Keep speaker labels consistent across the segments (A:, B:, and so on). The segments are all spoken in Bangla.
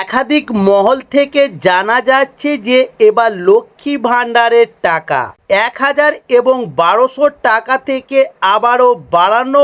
A: একাধিক মহল থেকে জানা যাচ্ছে যে এবার লক্ষ্মী ভাণ্ডারের টাকা এক হাজার এবং বারোশো টাকা থেকে আবারও বাড়ানো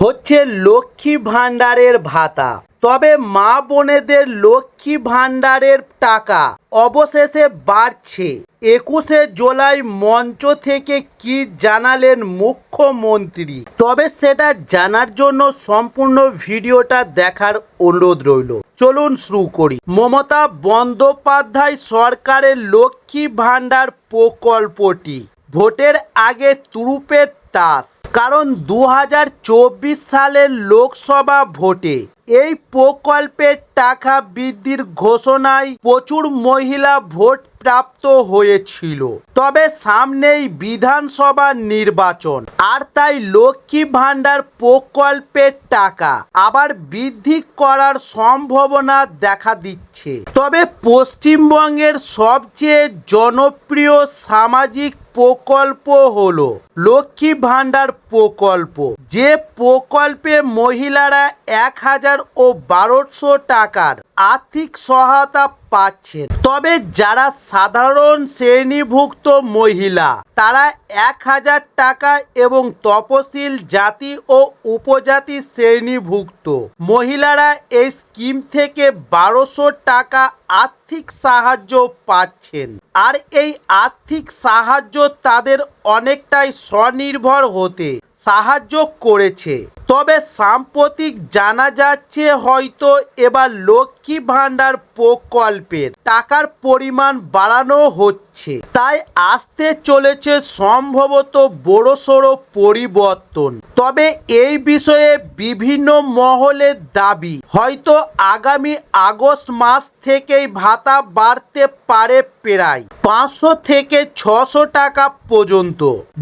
A: হচ্ছে লক্ষ্মী ভাণ্ডারের ভাতা। তবে মা বোনেদের লক্ষ্মী ভাণ্ডারের টাকা অবশেষে বাড়ছে। একুশে জুলাই মঞ্চ থেকে কি জানালেন মুখ্যমন্ত্রী? তবে সেটা জানার জন্য সম্পূর্ণ ভিডিওটা দেখার অনুরোধ রইল। চলুন শুরু করি। মমতা বন্দ্যোপাধ্যায় সরকারের লক্ষ্মী ভাণ্ডার প্রকল্পটি। ভোটের আগে তুরুপের তাস কারণ দু হাজার চব্বিশ সালের লোকসভা ভোটে এই প্রকল্পের টাকা বৃদ্ধির ঘোষণায় প্রচুর মহিলা ভোট প্রাপ্ত হয়েছিল। তবে সামনেই বিধানসভা নির্বাচন। আর তাই লক্ষ্মী ভাণ্ডার প্রকল্পের টাকা আবার বৃদ্ধি করার সম্ভাবনা দেখা দিচ্ছে। তবে পশ্চিমবঙ্গের সবচেয়ে জনপ্রিয় সামাজিক প্রকল্প হলো লক্ষ্মী ভাণ্ডার প্রকল্প, যে প্রকল্পে মহিলারা এক হাজার ও বারোশো টাকার আর্থিক সহায়তা পাচ্ছেন। তবে যারা সাধারণ শ্রেণীভুক্ত মহিলা, তারা এক হাজার টাকা এবং তপশিল জাতি ও উপজাতি শ্রেণীভুক্ত। মহিলারা এই স্কিম থেকে বারোশো টাকা আর্থিক সাহায্য পাচ্ছেন। আর এই আর্থিক সাহায্য তাদের অনেকটাই স্বনির্ভর হতে সাহায্য করেছে। তবে সাম্প্রতিক জানা যাচ্ছে হয়তো এবার লক্ষ্মী ভাণ্ডার প্রকল্পের টাকার পরিমাণ বাড়ানো হচ্ছে। তাই আসতে চলেছে সম্ভবত বড়সড় পরিবর্তন। তবে এই বিষয়ে বিভিন্ন মহলের দাবি, হয়তো আগামী আগস্ট মাস থেকেই ভাতা বাড়তে পারে প্রায় পাঁচশো থেকে ছশো টাকা পর্যন্ত।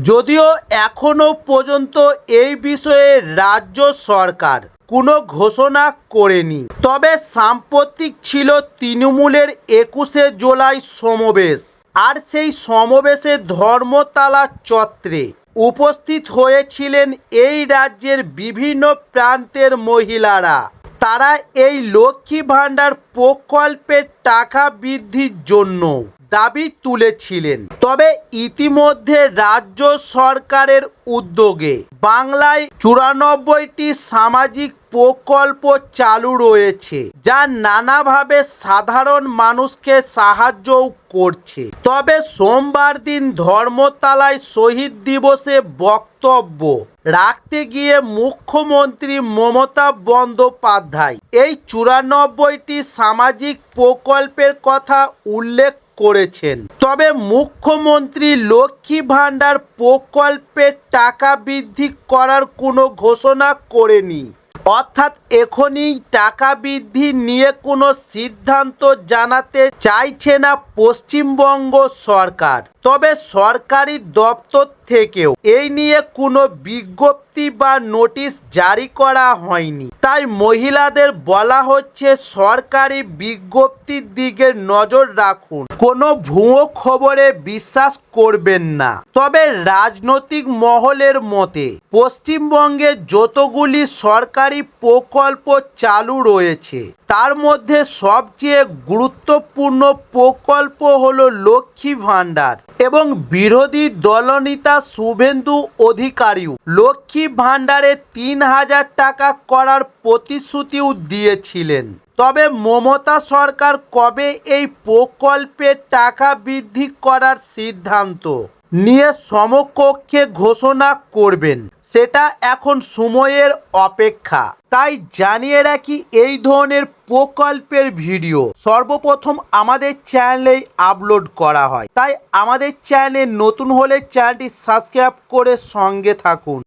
A: যদিও এখনও পর্যন্ত এই বিষয়ে রাজ্য সরকার কোনো ঘোষণা করেনি। তবে সাম্প্রতিক ছিল তৃণমূলের একুশে জুলাই সমাবেশ। আর সেই সমাবেশে ধর্মতলা চত্রে উপস্থিত হয়েছিলেন এই রাজ্যের বিভিন্ন প্রান্তের মহিলারা। তারা এই লক্ষ্মী ভাণ্ডার প্রকল্পের টাকা বৃদ্ধির জন্য দাবি তুলেছিলেন। তবে ইতিমধ্যে রাজ্য সরকারের উদ্যোগে বাংলায় চুরানব্বইটি সামাজিক প্রকল্প চালু রয়েছে, যা নানাভাবে সাধারণ মানুষকে সাহায্যও করছে। তবে সোমবার দিন ধর্মতলায় শহীদ দিবসে বক্তব্য রাখতে গিয়ে মুখ্যমন্ত্রী মমতা বন্দ্যোপাধ্যায় এই চুরানব্বইটি সামাজিক প্রকল্পের কথা উল্লেখ করেছেন। তবে মুখ্যমন্ত্রী লক্ষ্মী ভাণ্ডার প্রকল্পের টাকা বৃদ্ধি করার কোনো ঘোষণা করেনি। অর্থাৎ এখনই টাকা বৃদ্ধি নিয়ে কোনো সিদ্ধান্ত জানাতে চাইছে না পশ্চিমবঙ্গ সরকার। তবে সরকারি দপ্তর থেকেও এই নিয়ে কোনো বিজ্ঞপ্তি বা নোটিশ জারি করা হয়নি। তাই মহিলাদের বলা হচ্ছে সরকারি বিজ্ঞপ্তির দিকে নজর রাখুন। কোনো ভুয়ো খবরে বিশ্বাস করবেন না। তবে রাজনৈতিক মহলের মতে, পশ্চিমবঙ্গে যতগুলি সরকারি প্রকল্প চালু রয়েছে, তার মধ্যে সবচেয়ে গুরুত্বপূর্ণ প্রকল্প হল লক্ষ্মী ভাণ্ডার এবং বিরোধী দলনেতা শুভেন্দু অধিকারীও। লক্ষ্মী ভাণ্ডারে তিন হাজার টাকা করার প্রতিশ্রুতিও দিয়েছিলেন। তবে মমতা সরকার কবে এই প্রকল্পের টাকা বৃদ্ধি করার সিদ্ধান্ত নিয়ে সমকক্ষে ঘোষণা করবেন, সেটা এখন সময়ের অপেক্ষা। তাই জানিয়ে রাখি এই ধরনের প্রকল্পের ভিডিও সর্বপ্রথম আমাদের চ্যানেলেই আপলোড করা হয়। তাই আমাদের চ্যানেল নতুন হলে চ্যানেলটি সাবস্ক্রাইব করে সঙ্গে থাকুন।